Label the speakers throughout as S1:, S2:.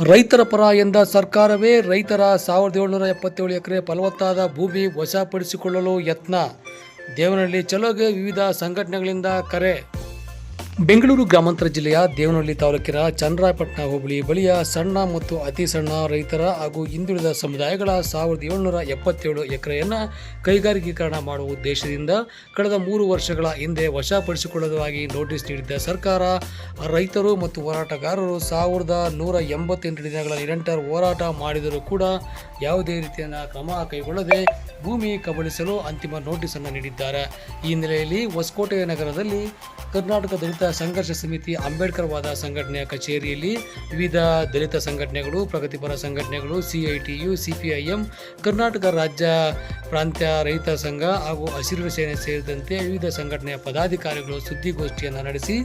S1: ರೈತರ ಪರ ಎಂದ ಸರ್ಕಾರವೇ ರೈತರ ಸಾವಿರದ ಏಳುನೂರ ಎಪ್ಪತ್ತೇಳು ಎಕರೆ ಫಲವತ್ತಾದ ಭೂಮಿ ವಶಪಡಿಸಿಕೊಳ್ಳಲು ಯತ್ನ. ದೇವನಹಳ್ಳಿ, ಚಲೋಗೆ ವಿವಿಧ ಸಂಘಟನೆಗಳಿಂದ ಕರೆ. ಬೆಂಗಳೂರು ಗ್ರಾಮಾಂತರ ಜಿಲ್ಲೆಯ ದೇವನಹಳ್ಳಿ ತಾಲೂಕಿನ ಚಂದ್ರಾಯಪಟ್ಟಣ ಹೋಬಳಿ ಬಳಿಯ ಸಣ್ಣ ಮತ್ತು ಅತಿ ಸಣ್ಣ ರೈತರ ಹಾಗೂ ಹಿಂದುಳಿದ ಸಮುದಾಯಗಳ ಸಾವಿರದ ಏಳುನೂರ ಎಪ್ಪತ್ತೇಳು ಎಕರೆಯನ್ನು ಕೈಗಾರಿಕೀಕರಣ ಮಾಡುವ ಉದ್ದೇಶದಿಂದ ಕಳೆದ ಮೂರು ವರ್ಷಗಳ ಹಿಂದೆ ವಶಪಡಿಸಿಕೊಳ್ಳುವುದಾಗಿ ನೋಟಿಸ್ ನೀಡಿದ್ದ ಸರ್ಕಾರ, ರೈತರು ಮತ್ತು ಹೋರಾಟಗಾರರು ಸಾವಿರದ ನೂರ ಎಂಬತ್ತೆಂಟು ದಿನಗಳ ನಿರಂತರ ಹೋರಾಟ ಮಾಡಿದರೂ ಕೂಡ ಯಾವುದೇ ರೀತಿಯ ಕ್ರಮ ಕೈಗೊಳ್ಳದೆ ಭೂಮಿ ಕಬಳಿಸಲು ಅಂತಿಮ ನೋಟಿಸನ್ನು ನೀಡಿದ್ದಾರೆ. ಈ ಹಿನ್ನೆಲೆಯಲ್ಲಿ ಹೊಸಕೋಟೆ ನಗರದಲ್ಲಿ ಕರ್ನಾಟಕ ದಲಿತ ಸಂಘರ್ಷ ಸಮಿತಿ ಅಂಬೇಡ್ಕರ್ ವಾದ ಸಂಘಟನೆಯ ಕಚೇರಿಯಲ್ಲಿ ವಿವಿಧ ದಲಿತ ಸಂಘಟನೆಗಳು, ಪ್ರಗತಿಪರ ಸಂಘಟನೆಗಳು, ಸಿಐಟಿಯು, ಸಿಪಿಐಎಂ, ಕರ್ನಾಟಕ ರಾಜ್ಯ ಪ್ರಾಂತ್ಯ ರೈತ ಸಂಘ ಹಾಗೂ ಹಸಿರು ಸೇನೆ ಸೇರಿದಂತೆ ವಿವಿಧ ಸಂಘಟನೆಯ ಪದಾಧಿಕಾರಿಗಳು ಸುದ್ದಿಗೋಷ್ಠಿಯನ್ನು ನಡೆಸಿ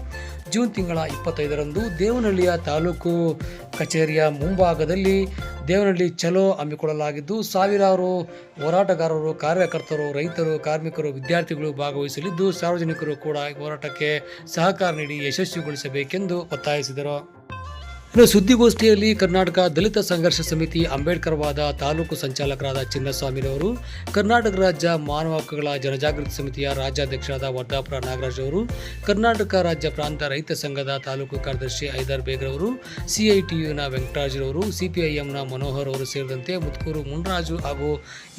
S1: ಜೂನ್ ತಿಂಗಳ ಇಪ್ಪತ್ತೈದರಂದು ದೇವನಹಳ್ಳಿಯ ತಾಲೂಕು ಕಚೇರಿಯ ಮುಂಭಾಗದಲ್ಲಿ ದೇವನಹಳ್ಳಿ ಚಲೋ ಹಮ್ಮಿಕೊಳ್ಳಲಾಗಿದ್ದು ಸಾವಿರಾರು ಹೋರಾಟಗಾರರು, ಕಾರ್ಯಕರ್ತರು, ರೈತರು, ಕಾರ್ಮಿಕರು, ವಿದ್ಯಾರ್ಥಿಗಳು ಭಾಗವಹಿಸಲಿದ್ದು ಸಾರ್ವಜನಿಕರು ಕೂಡ ಹೋರಾಟಕ್ಕೆ ಸಹಕಾರ ನೀಡಿ ಯಶಸ್ವಿಗೊಳಿಸಬೇಕೆಂದು ಒತ್ತಾಯಿಸಿದರು. ಇನ್ನು ಸುದ್ದಿಗೋಷ್ಠಿಯಲ್ಲಿ ಕರ್ನಾಟಕ ದಲಿತ ಸಂಘರ್ಷ ಸಮಿತಿ ಅಂಬೇಡ್ಕರ್ ವಾದ ತಾಲೂಕು ಸಂಚಾಲಕರಾದ ಚಿನ್ನಸ್ವಾಮಿರವರು, ಕರ್ನಾಟಕ ರಾಜ್ಯ ಮಾನವ ಹಕ್ಕುಗಳ ಜನಜಾಗೃತಿ ಸಮಿತಿಯ ರಾಜ್ಯಾಧ್ಯಕ್ಷರಾದ ವರ್ಧಾಪುರ ನಾಗರಾಜ್ ಅವರು, ಕರ್ನಾಟಕ ರಾಜ್ಯ ಪ್ರಾಂತ ರೈತ ಸಂಘದ ತಾಲೂಕು ಕಾರ್ಯದರ್ಶಿ ಐದರ್ ಬೇಗ್ರವರು, ಸಿಐಟಿಯುನ ವೆಂಕಟರಾಜ್ರವರು, ಸಿಪಿಐಎಂನ ಮನೋಹರ್ ಅವರು ಸೇರಿದಂತೆ ಮುತ್ಕೂರು ಮುನ್ರಾಜು ಹಾಗೂ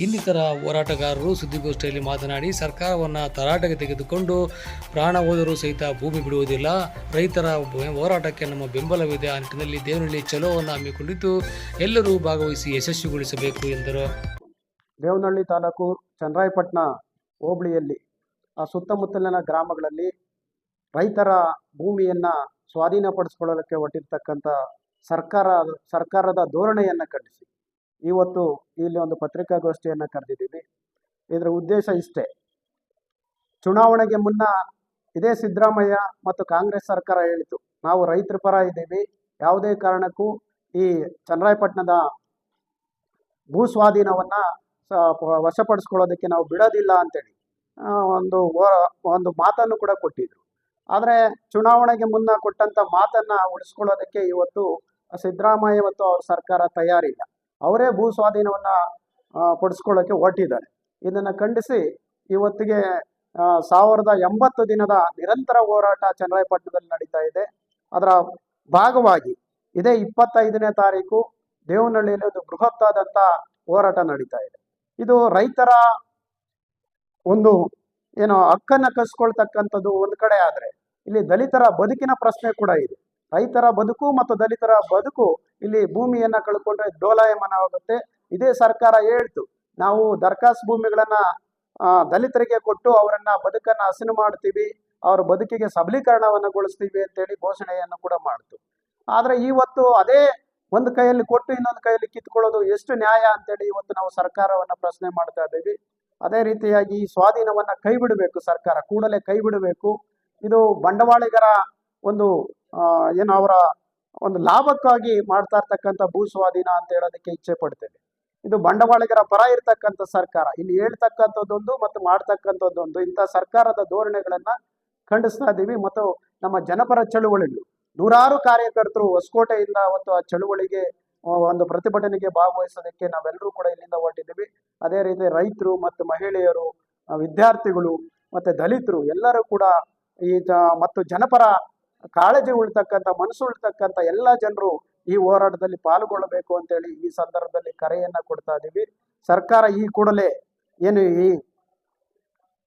S1: ಇನ್ನಿತರ ಹೋರಾಟಗಾರರು ಸುದ್ದಿಗೋಷ್ಠಿಯಲ್ಲಿ ಮಾತನಾಡಿ, ಸರ್ಕಾರವನ್ನು ತರಾಟೆಗೆ ತೆಗೆದುಕೊಂಡು ಪ್ರಾಣ ಹೋದರೂ ಸಹಿತ ಭೂಮಿ ಬಿಡುವುದಿಲ್ಲ. ರೈತರ ಹೋರಾಟಕ್ಕೆ ನಮ್ಮ ಬೆಂಬಲವಿದೆ ಆ ದೇವನಹಳ್ಳಿ ಚಲೋವನ್ನು ಹಮ್ಮಿಕೊಂಡಿದ್ದು, ಎಲ್ಲರೂ ಭಾಗವಹಿಸಿ ಯಶಸ್ವಿಗೊಳಿಸಬೇಕು ಎಂದರು.
S2: ದೇವನಹಳ್ಳಿ ತಾಲೂಕು ಚನ್ನರಾಯಪಟ್ಟಣ ಹೋಬಳಿಯಲ್ಲಿ, ಆ ಸುತ್ತಮುತ್ತಲಿನ ಗ್ರಾಮಗಳಲ್ಲಿ ರೈತರ ಭೂಮಿಯನ್ನು ಸ್ವಾಧೀನಪಡಿಸ್ಕೊಳ್ಳೋಕ್ಕೆ ಹೊಟ್ಟಿರ್ತಕ್ಕಂಥ ಸರ್ಕಾರ, ಸರ್ಕಾರದ ಧೋರಣೆಯನ್ನು ಖಂಡಿಸಿ. ಇವತ್ತು ಇಲ್ಲಿ ಒಂದು ಪತ್ರಿಕಾಗೋಷ್ಠಿಯನ್ನು ಕರೆದಿದ್ದೀವಿ. ಇದರ ಉದ್ದೇಶ ಇಷ್ಟೇ. ಚುನಾವಣೆಗೆ ಮುನ್ನ ಇದೇ ಸಿದ್ದರಾಮಯ್ಯ ಮತ್ತು ಕಾಂಗ್ರೆಸ್ ಸರ್ಕಾರ ಹೇಳಿತು. ನಾವು ರೈತರ ಪರ ಇದ್ದೀವಿ. ಯಾವುದೇ ಕಾರಣಕ್ಕೂ ಈ ಚನ್ನರಾಯಪಟ್ಟಣದ ಭೂ ಸ್ವಾಧೀನವನ್ನ ವಶಪಡಿಸ್ಕೊಳ್ಳೋದಕ್ಕೆ ನಾವು ಬಿಡೋದಿಲ್ಲ ಅಂತೇಳಿ ಒಂದು ಒಂದು ಮಾತನ್ನು ಕೂಡ ಕೊಟ್ಟಿದ್ರು. ಆದರೆ ಚುನಾವಣೆಗೆ ಮುನ್ನ ಕೊಟ್ಟಂತ ಮಾತನ್ನ ಉಳಿಸ್ಕೊಳ್ಳೋದಕ್ಕೆ ಇವತ್ತು ಸಿದ್ದರಾಮಯ್ಯ ಮತ್ತು ಅವ್ರ ಸರ್ಕಾರ ತಯಾರಿಲ್ಲ. ಅವರೇ ಭೂ ಸ್ವಾಧೀನವನ್ನ ಆ, ಪಡಿಸ್ಕೊಳ್ಳೋಕೆ ಹೊರಟಿದ್ದಾರೆ. ಇದನ್ನ ಖಂಡಿಸಿ ಇವತ್ತಿಗೆ ಸಾವಿರದ ಎಂಬತ್ತು ದಿನದ ನಿರಂತರ ಹೋರಾಟ ಚನ್ನರಾಯಪಟ್ಟಣದಲ್ಲಿ ನಡೀತಾ ಇದೆ. ಅದರ ಭಾಗವಾಗಿ. ಇದೇ ಇಪ್ಪತ್ತೈದನೇ ತಾರೀಕು ದೇವನಹಳ್ಳಿಯಲ್ಲಿ ಒಂದು ಬೃಹತ್ತಾದಂಥ ಹೋರಾಟ ನಡೀತಾ ಇದೆ. ಇದು ರೈತರ ಒಂದು ಏನು ಹಕ್ಕನ್ನ ಕಸ್ಕೊಳ್ತಕ್ಕಂಥದ್ದು ಒಂದು ಕಡೆ ಆದರೆ, ಇಲ್ಲಿ ದಲಿತರ ಬದುಕಿನ ಪ್ರಶ್ನೆ ಕೂಡ ಇದೆ. ರೈತರ ಬದುಕು ಮತ್ತು ದಲಿತರ ಬದುಕು ಇಲ್ಲಿ ಭೂಮಿಯನ್ನ ಕಳ್ಕೊಂಡ್ರೆ ಡೋಲಾಯಮಾನ ಆಗುತ್ತೆ ಇದೇ ಸರ್ಕಾರ ಹೇಳ್ತು, ನಾವು ದರ್ಖಾಸ್ ಭೂಮಿಗಳನ್ನ ದಲಿತರಿಗೆ ಕೊಟ್ಟು ಅವರನ್ನ ಬದುಕನ್ನ ಹಸಿನು ಮಾಡ್ತೀವಿ ಅವ್ರ ಬದುಕಿಗೆ ಸಬಲೀಕರಣವನ್ನಗೊಳಿಸ್ತೀವಿ ಅಂತೇಳಿ ಘೋಷಣೆಯನ್ನು ಕೂಡ ಮಾಡ್ತು. ಆದರೆ ಇವತ್ತು ಅದೇ ಒಂದು ಕೈಯಲ್ಲಿ ಕೊಟ್ಟು ಇನ್ನೊಂದು ಕೈಯಲ್ಲಿ ಕಿತ್ಕೊಳ್ಳೋದು ಎಷ್ಟು ನ್ಯಾಯ ಅಂತೇಳಿ ಇವತ್ತು ನಾವು ಸರ್ಕಾರವನ್ನ ಪ್ರಶ್ನೆ ಮಾಡ್ತಾ ಇದ್ದೀವಿ. ಅದೇ ರೀತಿಯಾಗಿ ಈ ಸ್ವಾಧೀನವನ್ನು ಕೈ ಬಿಡಬೇಕು ಸರ್ಕಾರ, ಕೂಡಲೇ ಕೈ ಬಿಡಬೇಕು. ಇದು ಬಂಡವಾಳಿಗರ ಒಂದು ಏನು ಅವರ ಒಂದು ಲಾಭಕ್ಕಾಗಿ ಮಾಡ್ತಾ ಇರ್ತಕ್ಕಂಥ ಭೂ ಸ್ವಾಧೀನ ಅಂತ ಹೇಳೋದಕ್ಕೆ ಇಚ್ಛೆ ಪಡ್ತೇವೆ. ಇದು ಬಂಡವಾಳಿಗರ ಪರ ಇರ್ತಕ್ಕಂಥ ಸರ್ಕಾರ. ಇಲ್ಲಿ ಹೇಳ್ತಕ್ಕಂಥದ್ದೊಂದು ಮತ್ತು ಮಾಡ್ತಕ್ಕಂಥದ್ದೊಂದು ಇಂಥ ಸರ್ಕಾರದ ಧೋರಣೆಗಳನ್ನ ಖಂಡಿಸ್ತಾ ಇದ್ದೀವಿ ಮತ್ತು ನಮ್ಮ ಜನಪರ ಚಳುವಳಿಗಳು. ನೂರಾರು ಕಾರ್ಯಕರ್ತರು ಹೊಸಕೋಟೆಯಿಂದ ಅವತ್ತು ಆ ಚಳುವಳಿಗೆ ಒಂದು ಪ್ರತಿಭಟನೆಗೆ ಭಾಗವಹಿಸೋದಕ್ಕೆ ನಾವೆಲ್ಲರೂ ಕೂಡ ಇಲ್ಲಿಂದ ಹೊರಟಿದ್ದೀವಿ. ಅದೇ ರೀತಿ ರೈತರು ಮತ್ತು ಮಹಿಳೆಯರು ವಿದ್ಯಾರ್ಥಿಗಳು ಮತ್ತು ದಲಿತರು ಎಲ್ಲರೂ ಕೂಡ ಈ ಮತ್ತು ಜನಪರ ಕಾಳಜಿ ಉಳ್ತಕ್ಕಂಥ, ಮನಸ್ಸು ಉಳ್ತಕ್ಕಂಥ ಎಲ್ಲ ಜನರು ಈ ಹೋರಾಟದಲ್ಲಿ ಪಾಲ್ಗೊಳ್ಳಬೇಕು ಅಂತೇಳಿ ಈ ಸಂದರ್ಭದಲ್ಲಿ ಕರೆಯನ್ನು ಕೊಡ್ತಾ ಇದ್ದೀವಿ ಸರ್ಕಾರ ಈ ಕೂಡಲೇ ಏನು ಈ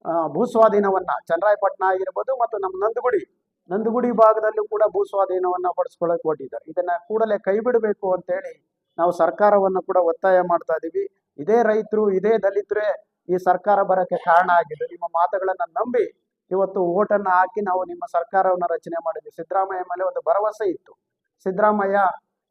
S2: ಆ, ಭೂ ಸ್ವಾಧೀನವನ್ನ ಚನ್ನರಾಯಪಟ್ಟಣ ಆಗಿರ್ಬೋದು ಮತ್ತು ನಮ್ಮ ನಂದಗುಡಿ ನಂದಗುಡಿ ಭಾಗದಲ್ಲೂ ಕೂಡ ಭೂ ಸ್ವಾಧೀನವನ್ನ ಪಡಿಸ್ಕೊಳ್ಳೋಕೆ ಹೊಟ್ಟಿದ್ದಾರೆ ಇದನ್ನ ಕೂಡಲೇ ಕೈ ಬಿಡಬೇಕು ಅಂತೇಳಿ ನಾವು ಸರ್ಕಾರವನ್ನ ಕೂಡ ಒತ್ತಾಯ ಮಾಡ್ತಾ ಇದ್ದೀವಿ ಇದೇ ರೈತರು ಇದೇ ದಲಿತರೇ ಈ ಸರ್ಕಾರ ಬರಕ್ಕೆ ಕಾರಣ ಆಗಿದೆ ನಿಮ್ಮ ಮಾತುಗಳನ್ನ ನಂಬಿ ಇವತ್ತು ಓಟನ್ನು ಹಾಕಿ ನಾವು ನಿಮ್ಮ ಸರ್ಕಾರವನ್ನ ರಚನೆ ಮಾಡಿದ್ವಿ. ಸಿದ್ದರಾಮಯ್ಯ ಮೇಲೆ ಒಂದು ಭರವಸೆ ಇತ್ತು. ಸಿದ್ದರಾಮಯ್ಯ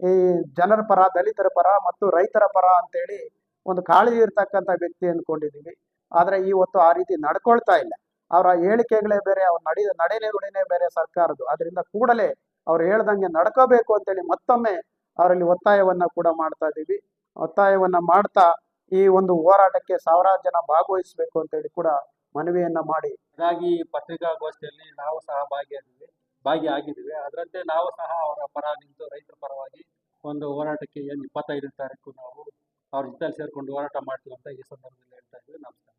S2: ಈ ಜನರ ಪರ ದಲಿತರ ಪರ ಮತ್ತು ರೈತರ ಪರ ಅಂತೇಳಿ ಒಂದು ಕಾಳಜಿ ಇರ್ತಕ್ಕಂಥ ವ್ಯಕ್ತಿ ಅನ್ಕೊಂಡಿದೀವಿ ಆದ್ರೆ ಇವತ್ತು ಆ ರೀತಿ ನಡ್ಕೊಳ್ತಾ ಇಲ್ಲ. ಅವರ ಹೇಳಿಕೆಗಳೇ ಬೇರೆ, ಅವ್ರ ನಡಿ ನಡೆನುಡಿನೇ ಬೇರೆ ಸರ್ಕಾರದ್ದು. ಅದರಿಂದ ಕೂಡಲೇ ಅವ್ರು ಹೇಳ್ದಂಗೆ ನಡ್ಕೋಬೇಕು ಅಂತೇಳಿ ಮತ್ತೊಮ್ಮೆ ಅವರಲ್ಲಿ ಒತ್ತಾಯವನ್ನ ಕೂಡ ಮಾಡ್ತಾ ಇದ್ದೀವಿ. ಒತ್ತಾಯವನ್ನ ಮಾಡ್ತಾ ಈ ಒಂದು ಹೋರಾಟಕ್ಕೆ ಸಾವಿರಾರು ಜನ ಭಾಗವಹಿಸಬೇಕು ಅಂತೇಳಿ ಕೂಡ ಮನವಿಯನ್ನ ಮಾಡಿ.
S3: ಹಾಗಾಗಿ ಪತ್ರಿಕಾಗೋಷ್ಠಿಯಲ್ಲಿ ನಾವು ಸಹ ಭಾಗಿಯಾಗಿದ್ವಿ, ಭಾಗಿಯಾಗಿದ್ದೀವಿ. ಅದರಂತೆ ನಾವು ಸಹ ಅವರ ಪರ ನಿಂತು ರೈತರ ಪರವಾಗಿ ಒಂದು ಹೋರಾಟಕ್ಕೆ ಏನು ಇಪ್ಪತ್ತೈದನೇ ತಾರೀಕು ನಾವು ಅವ್ರ ಜೊತೆ ಸೇರ್ಕೊಂಡು ಹೋರಾಟ ಮಾಡ್ತೀವಿ ಅಂತ ಈ ಸಂದರ್ಭದಲ್ಲಿ ಹೇಳ್ತಾ ಇದ್ವಿ ನಮಸ್ಕಾರ.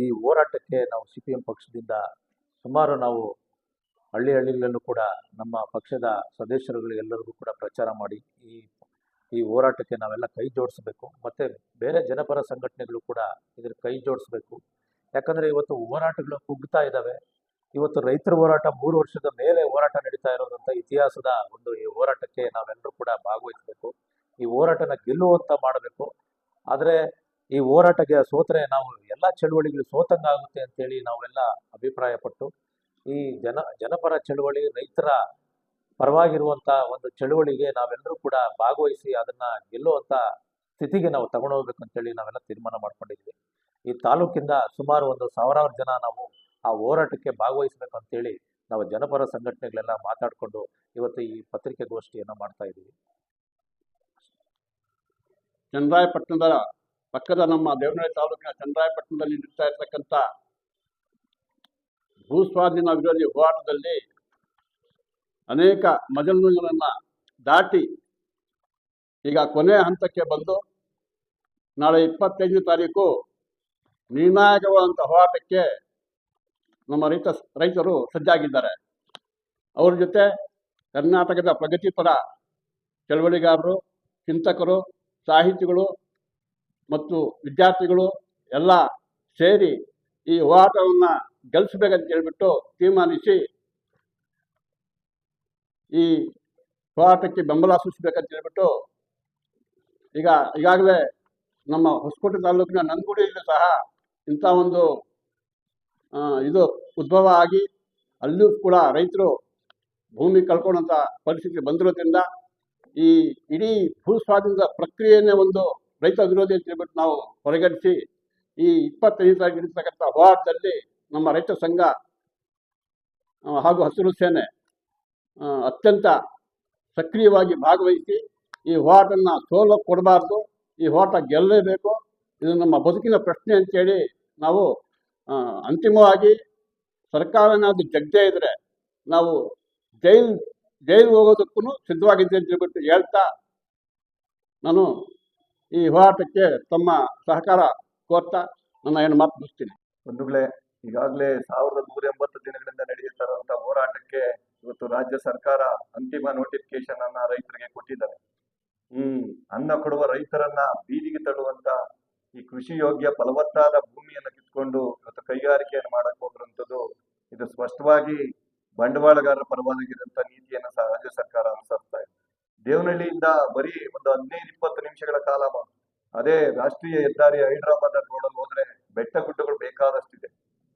S4: ಈ ಹೋರಾಟಕ್ಕೆ ನಾವು ಸಿ ಪಿ ಎಂ ಪಕ್ಷದಿಂದ ಸುಮಾರು ನಾವು ಹಳ್ಳಿ ಹಳ್ಳಿಗಳಲ್ಲೂ ಕೂಡ ನಮ್ಮ ಪಕ್ಷದ ಸದಸ್ಯರುಗಳಿಗೆಲ್ಲರಿಗೂ ಕೂಡ ಪ್ರಚಾರ ಮಾಡಿ ಈ ಈ ಹೋರಾಟಕ್ಕೆ ನಾವೆಲ್ಲ ಕೈ ಜೋಡಿಸ್ಬೇಕು ಮತ್ತೆ ಬೇರೆ ಜನಪರ ಸಂಘಟನೆಗಳು ಕೂಡ ಇದ್ರ ಕೈ ಜೋಡಿಸ್ಬೇಕು. ಯಾಕಂದರೆ ಇವತ್ತು ಹೋರಾಟಗಳು ಕುಗ್ತಾ ಇದ್ದಾವೆ. ಇವತ್ತು ರೈತರ ಹೋರಾಟ ಮೂರು ವರ್ಷದ ಮೇಲೆ ಹೋರಾಟ ನಡೀತಾ ಇರೋದಂಥ ಇತಿಹಾಸದ ಒಂದು ಈ ಹೋರಾಟಕ್ಕೆ ನಾವೆಲ್ಲರೂ ಕೂಡ ಭಾಗವಹಿಸಬೇಕು. ಈ ಹೋರಾಟನ ಗೆಲ್ಲುವಂತ ಮಾಡಬೇಕು. ಆದರೆ ಈ ಹೋರಾಟಕ್ಕೆ ಸೋತ್ರೆ ನಾವು ಎಲ್ಲ ಚಳುವಳಿಗಳು ಸೋತಂಗಾಗುತ್ತೆ ಅಂತೇಳಿ ನಾವೆಲ್ಲ ಅಭಿಪ್ರಾಯ ಪಟ್ಟು ಈ ಜನ, ಜನಪರ ಚಳುವಳಿ, ರೈತರ ಪರವಾಗಿರುವಂತ ಒಂದು ಚಳುವಳಿಗೆ ನಾವೆಲ್ಲರೂ ಕೂಡ ಭಾಗವಹಿಸಿ ಅದನ್ನ ಗೆಲ್ಲುವಂತ ಸ್ಥಿತಿಗೆ ನಾವು ತಗೊಂಡೋಗ್ಬೇಕು ಅಂತೇಳಿ ನಾವೆಲ್ಲ ತೀರ್ಮಾನ ಮಾಡ್ಕೊಂಡಿದ್ವಿ ಈ ತಾಲೂಕಿಂದ ಸುಮಾರು ಒಂದು ಸಾವಿರಾರು ಜನ ನಾವು ಆ ಹೋರಾಟಕ್ಕೆ ಭಾಗವಹಿಸ್ಬೇಕು ಅಂತೇಳಿ ನಾವು ಜನಪರ ಸಂಘಟನೆಗಳೆಲ್ಲ ಮಾತಾಡಿಕೊಂಡು ಇವತ್ತು ಈ ಪತ್ರಿಕೆಗೋಷ್ಠಿಯನ್ನು ಮಾಡ್ತಾ ಇದ್ದೀವಿ.
S5: ಚನ್ನರಾಯಪಟ್ಟಣದ ಪಕ್ಕದ ನಮ್ಮ ದೇವನಹಳ್ಳಿ ತಾಲೂಕಿನ ಚನ್ನರಾಯಪಟ್ಟಣದಲ್ಲಿ ನಡೀತಾ ಇರತಕ್ಕಂಥ ಭೂಸ್ವಾಧೀನ ವಿರೋಧಿ ಹೋರಾಟದಲ್ಲಿ ಅನೇಕ ಮಜಲುಗಳನ್ನು ದಾಟಿ ಈಗ ಕೊನೆಯ ಹಂತಕ್ಕೆ ಬಂದು ನಾಳೆ ಇಪ್ಪತ್ತೈದನೇ ತಾರೀಕು ನಿರ್ಣಾಯಕವಾದಂಥ ಹೋರಾಟಕ್ಕೆ ನಮ್ಮ ರೈತ ರೈತರು ಸಜ್ಜಾಗಿದ್ದಾರೆ. ಅವ್ರ ಜೊತೆ ಕರ್ನಾಟಕದ ಪ್ರಗತಿಪರ ಚಳವಳಿಗಾರರು, ಚಿಂತಕರು ಸಾಹಿತಿಗಳು ಮತ್ತು ವಿದ್ಯಾರ್ಥಿಗಳು ಎಲ್ಲ ಸೇರಿ ಈ ಹೋರಾಟವನ್ನು ಗೆಲ್ಲಿಸ್ಬೇಕಂತ ಹೇಳ್ಬಿಟ್ಟು ತೀರ್ಮಾನಿಸಿ ಈ ಹೋರಾಟಕ್ಕೆ ಬೆಂಬಲ ಸೂಚಿಸಬೇಕಂತ ಹೇಳ್ಬಿಟ್ಟು ಈಗ ಈಗಾಗಲೇ ನಮ್ಮ ಹೊಸಕೋಟೆ ತಾಲೂಕಿನ ನಂದಗುಡಿಯಲ್ಲೂ ಸಹ ಇಂಥ ಒಂದು ಇದು ಉದ್ಭವ ಆಗಿ ಅಲ್ಲೂ ಕೂಡ ರೈತರು ಭೂಮಿ ಕಳ್ಕೊಂಡಂಥ ಪರಿಸ್ಥಿತಿ ಬಂದಿರೋದ್ರಿಂದ ಈ ಇಡೀ ಭೂ ಸ್ವಾಧೀನದ ಪ್ರಕ್ರಿಯೆಯನ್ನೇ ಒಂದು ರೈತ ವಿರೋಧಿ ಅಂತ ಹೇಳ್ಬಿಟ್ಟು ನಾವು ಹೊರಗಡಿಸಿ ಈ ಇಪ್ಪತ್ತೈದು ತಾರೀಕು ನಡೀತಕ್ಕಂಥ ಹೋರಾಟದಲ್ಲಿ ನಮ್ಮ ರೈತ ಸಂಘ ಹಾಗೂ ಹಸಿರು ಸೇನೆ ಅತ್ಯಂತ ಸಕ್ರಿಯವಾಗಿ ಭಾಗವಹಿಸಿ ಈ ಹೋರಾಟನ ಸೋಲು ಕೊಡಬಾರ್ದು, ಈ ಹೋರಾಟ ಗೆಲ್ಲಲೇಬೇಕು, ಇದು ನಮ್ಮ ಬದುಕಿನ ಪ್ರಶ್ನೆ ಅಂತೇಳಿ ನಾವು ಅಂತಿಮವಾಗಿ ಸರ್ಕಾರನಾದ್ರು ಜಗ್ದೇ ಇದ್ರೆ ನಾವು ಜೈಲ್ ಜೈಲು ಹೋಗೋದಕ್ಕೂ ಸಿದ್ಧವಾಗಿದ್ದೆ ಅಂತ ಹೇಳ್ಬಿಟ್ಟು ಹೇಳ್ತಾ ನಾನು ಈ ಹೋರಾಟಕ್ಕೆ ತಮ್ಮ ಸಹಕಾರ ಕೋರ್ತಾ ನನ್ನ ಏನು ಮಾತು ಮುಗಿಸ್ತೀನಿ.
S6: ಬಂಧುಗಳೇ, ಈಗಾಗಲೇ ಸಾವಿರದ ನೂರ ಎಂಬತ್ತು ದಿನಗಳಿಂದ ನಡೆಯುತ್ತಾ ಇರುವಂತಹ ಹೋರಾಟಕ್ಕೆ ಇವತ್ತು ರಾಜ್ಯ ಸರ್ಕಾರ ಅಂತಿಮ ನೋಟಿಫಿಕೇಶನ್ ಅನ್ನ ರೈತರಿಗೆ ಕೊಟ್ಟಿದ್ದಾರೆ. ಹ್ಮ್, ಅನ್ನ ಕೊಡುವ ರೈತರನ್ನ ಬೀದಿಗೆ ತಳ್ಳುವಂತ ಈ ಕೃಷಿ ಯೋಗ್ಯ ಫಲವತ್ತಾದ ಭೂಮಿಯನ್ನು ಕಿತ್ಕೊಂಡು ಇವತ್ತು ಕೈಗಾರಿಕೆಯನ್ನು ಮಾಡಕ್ ಹೋಗಿರುವಂತದ್ದು ಇದು ಸ್ಪಷ್ಟವಾಗಿ ಬಂಡವಾಳಗಾರರ ಪರವಾಗಿರುವಂತಹ ನೀತಿಯನ್ನು ಸಹ ರಾಜ್ಯ ಸರ್ಕಾರ ಅನುಸರಿಸ್ತಾ ಇದೆ. ದೇವನಹಳ್ಳಿಯಿಂದ ಬರೀ ಒಂದು ಹದಿನೈದು, ಇಪ್ಪತ್ತು ನಿಮಿಷಗಳ ಕಾಲ ಅದೇ ರಾಷ್ಟ್ರೀಯ ಹೆದ್ದಾರಿ ಹೈದರಾಬಾದ್ ರೋಡಲ್ಲಿ ಹೋದ್ರೆ ಬೆಟ್ಟ ಗುಡ್ಡಗಳು ಬೇಕಾದಷ್ಟಿದೆ.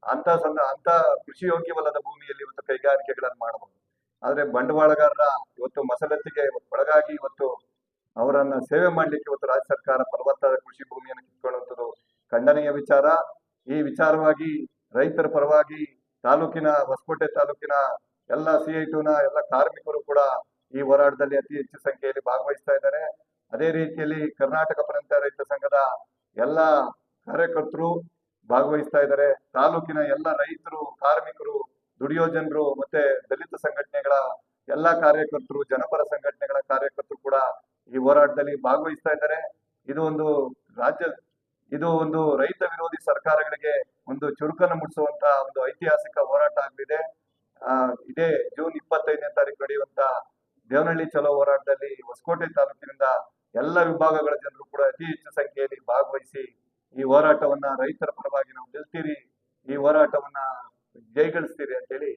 S6: ಅಂತ ಸಂದ ಅಂತ ಕೃಷಿ ಯೋಗ್ಯವಲ್ಲದ ಭೂಮಿಯಲ್ಲಿ ಇವತ್ತು ಕೈಗಾರಿಕೆಗಳನ್ನು ಮಾಡಬಹುದು. ಆದ್ರೆ ಬಂಡವಾಳಗಾರರ ಇವತ್ತು ಮಸಲತ್ತಿಗೆ ಒಳಗಾಗಿ ಇವತ್ತು ಅವರನ್ನ ಸೇವೆ ಮಾಡ್ಲಿಕ್ಕೆ ಇವತ್ತು ರಾಜ್ಯ ಸರ್ಕಾರ ಫಲವತ್ತಾದ ಕೃಷಿ ಭೂಮಿಯನ್ನು ಕಿತ್ಕೊಳ್ಳುವಂಥದ್ದು ಖಂಡನೀಯ ವಿಚಾರ. ಈ ವಿಚಾರವಾಗಿ ರೈತರ ಪರವಾಗಿ ತಾಲೂಕಿನ ಹೊಸಕೋಟೆ ತಾಲೂಕಿನ ಎಲ್ಲ ಸಿ ಐ ನ ಎಲ್ಲ ಕಾರ್ಮಿಕರು ಕೂಡ ಈ ಹೋರಾಟದಲ್ಲಿ ಅತಿ ಹೆಚ್ಚು ಸಂಖ್ಯೆಯಲ್ಲಿ ಭಾಗವಹಿಸ್ತಾ ಇದ್ದಾರೆ. ಅದೇ ರೀತಿಯಲ್ಲಿ ಕರ್ನಾಟಕ ಪ್ರಾಂತ ರೈತ ಸಂಘದ ಎಲ್ಲ ಕಾರ್ಯಕರ್ತರು ಭಾಗವಹಿಸ್ತಾ ಇದ್ದಾರೆ. ತಾಲೂಕಿನ ಎಲ್ಲ ರೈತರು, ಕಾರ್ಮಿಕರು, ದುಡಿಯೋ ಜನರು, ಮತ್ತೆ ದಲಿತ ಸಂಘಟನೆಗಳ ಎಲ್ಲ ಕಾರ್ಯಕರ್ತರು, ಜನಪರ ಸಂಘಟನೆಗಳ ಕಾರ್ಯಕರ್ತರು ಕೂಡ ಈ ಹೋರಾಟದಲ್ಲಿ ಭಾಗವಹಿಸ್ತಾ ಇದ್ದಾರೆ. ಇದು ಒಂದು ರಾಜ್ಯ ಇದು ಒಂದು ರೈತ ವಿರೋಧಿ ಸರ್ಕಾರಗಳಿಗೆ ಒಂದು ಚುರುಕನ್ನು ಮೂಡಿಸುವಂತ ಒಂದು ಐತಿಹಾಸಿಕ ಹೋರಾಟ ಆಗಲಿದೆ. ಇದೇ ಜೂನ್ ಇಪ್ಪತ್ತೈದನೇ ತಾರೀಕು ನಡೆಯುವಂತ ದೇವನಹಳ್ಳಿ ಚಲೋ ಹೋರಾಟದಲ್ಲಿ ಹೊಸಕೋಟೆ ತಾಲೂಕಿನಿಂದ ಎಲ್ಲ ವಿಭಾಗಗಳ ಜನರು ಕೂಡ ಅತಿ ಹೆಚ್ಚು ಸಂಖ್ಯೆಯಲ್ಲಿ ಭಾಗವಹಿಸಿ ಈ ಹೋರಾಟವನ್ನ ರೈತರ ಪರವಾಗಿ ನಾವು ಗೆಲ್ತೀರಿ ಈ ಹೋರಾಟವನ್ನ ಜಯಗಳಿಸ್ತೀರಿ ಅಂತೇಳಿ